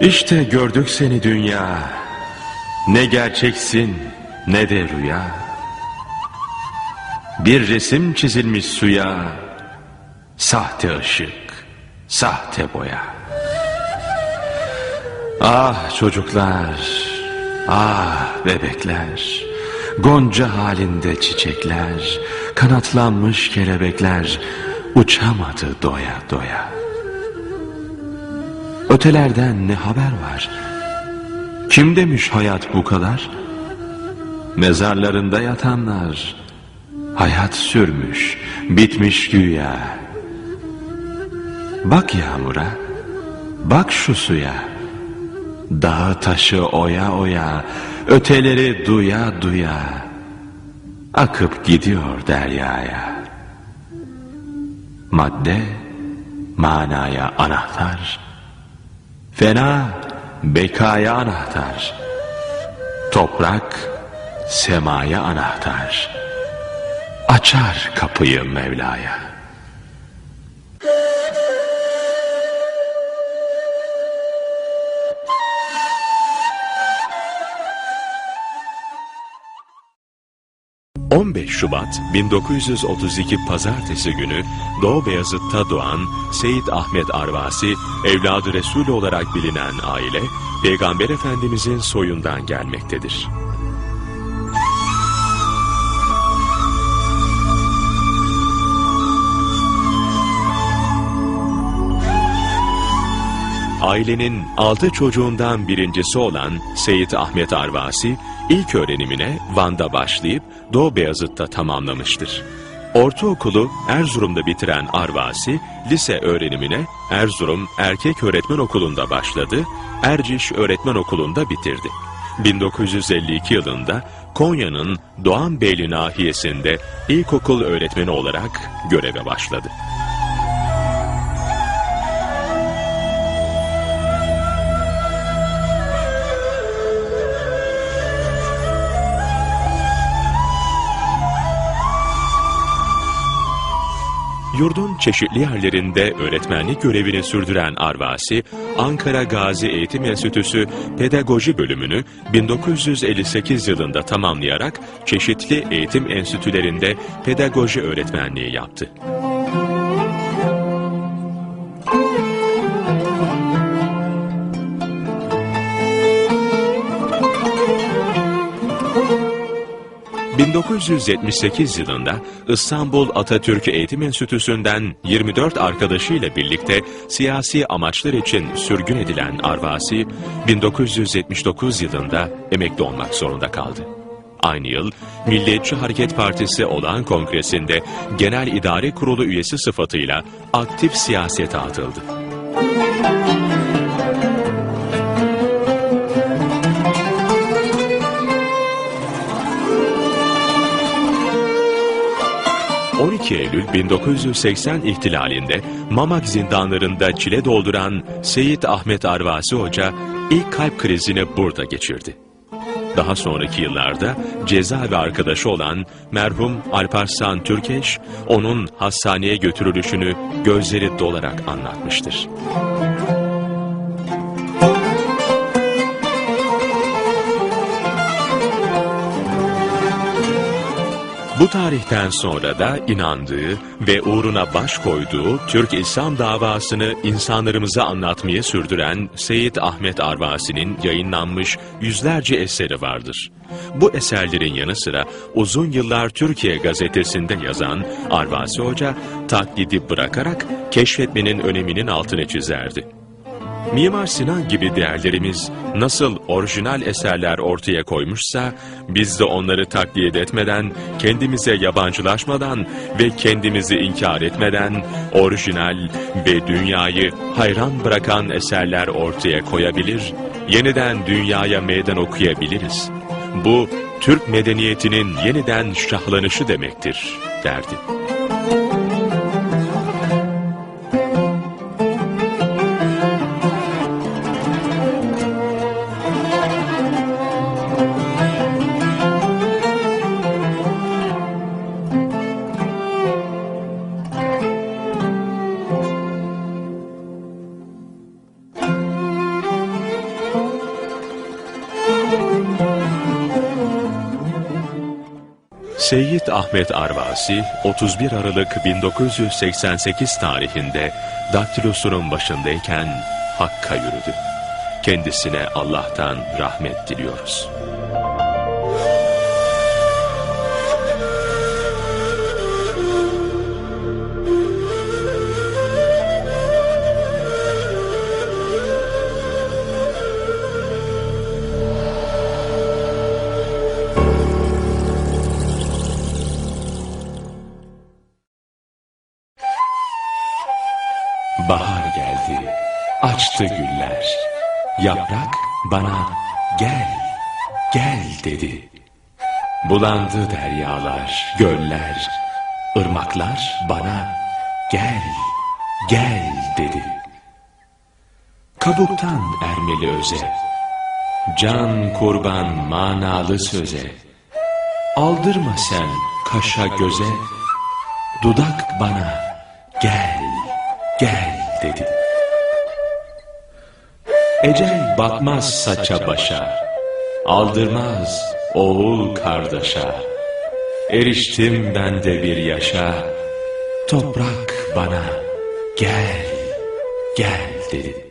İşte gördük seni dünya. Ne gerçeksin ne de rüya. Bir resim çizilmiş suya. Sahte ışık, sahte boya. Ah çocuklar, ah bebekler. Gonca halinde çiçekler, kanatlanmış kelebekler uçamadı doya doya. Ötelerden ne haber var? Kim demiş hayat bu kadar? Mezarlarında yatanlar hayat sürmüş, bitmiş güya. Bak yağmura, bak şu suya. Dağı taşı oya oya, öteleri duya duya. Akıp gidiyor deryaya. Madde, manaya anahtar. Fena, bekaya anahtar. Toprak, semaya anahtar. Açar kapıyı Mevla'ya. ...15 Şubat 1932 Pazartesi günü Doğu Beyazıt'ta doğan Seyit Ahmet Arvasi, evladı Resul olarak bilinen aile, Peygamber Efendimizin soyundan gelmektedir. Ailenin altı çocuğundan birincisi olan Seyit Ahmet Arvasi, ilk öğrenimine Van'da başlayıp Doğu Beyazıt'ta tamamlamıştır. Ortaokulu Erzurum'da bitiren Arvasi, lise öğrenimine Erzurum Erkek Öğretmen Okulu'nda başladı, Erciş Öğretmen Okulu'nda bitirdi. 1952 yılında Konya'nın Doğanbeyli nahiyesinde ilkokul öğretmeni olarak göreve başladı. Yurdun çeşitli yerlerinde öğretmenlik görevini sürdüren Arvasi, Ankara Gazi Eğitim Enstitüsü Pedagoji bölümünü 1958 yılında tamamlayarak çeşitli eğitim enstitülerinde pedagoji öğretmenliği yaptı. ...1978 yılında İstanbul Atatürk Eğitim Enstitüsü'nden 24 arkadaşıyla birlikte siyasi amaçlar için sürgün edilen Arvasi, 1979 yılında emekli olmak zorunda kaldı. Aynı yıl Milliyetçi Hareket Partisi olağan kongresinde Genel İdare Kurulu üyesi sıfatıyla aktif siyasete atıldı. ...12 Eylül 1980 ihtilalinde Mamak zindanlarında çile dolduran Seyit Ahmet Arvasi Hoca ilk kalp krizini burada geçirdi. Daha sonraki yıllarda cezaevi arkadaşı olan merhum Alparslan Türkeş, onun hastaneye götürülüşünü gözleri dolarak anlatmıştır. Bu tarihten sonra da inandığı ve uğruna baş koyduğu Türk İslam davasını insanlarımıza anlatmayı sürdüren Seyit Ahmet Arvasi'nin yayınlanmış yüzlerce eseri vardır. Bu eserlerin yanı sıra uzun yıllar Türkiye gazetesinde yazan Arvasi Hoca taklidi bırakarak keşfetmenin öneminin altını çizerdi. Mimar Sinan gibi değerlerimiz nasıl orijinal eserler ortaya koymuşsa, biz de onları taklit etmeden, kendimize yabancılaşmadan ve kendimizi inkar etmeden, orijinal ve dünyayı hayran bırakan eserler ortaya koyabilir, yeniden dünyaya meydan okuyabiliriz. Bu, Türk medeniyetinin yeniden şahlanışı demektir, derdi. Seyyid Ahmet Arvasi 31 Aralık 1988 tarihinde daktilosunun başındayken Hakk'a yürüdü. Kendisine Allah'tan rahmet diliyoruz. Açtı güller. Yaprak bana gel, gel dedi. Bulandı deryalar, göller, ırmaklar bana gel, gel dedi. Kabuktan ermeli öze, can kurban manalı söze. Aldırma sen kaşa göze, dudak bana gel, gel dedi. Ecel bakmaz saça başa, aldırmaz oğul kardeşa. Eriştim ben de bir yaşa, toprak bana gel, gel dedi.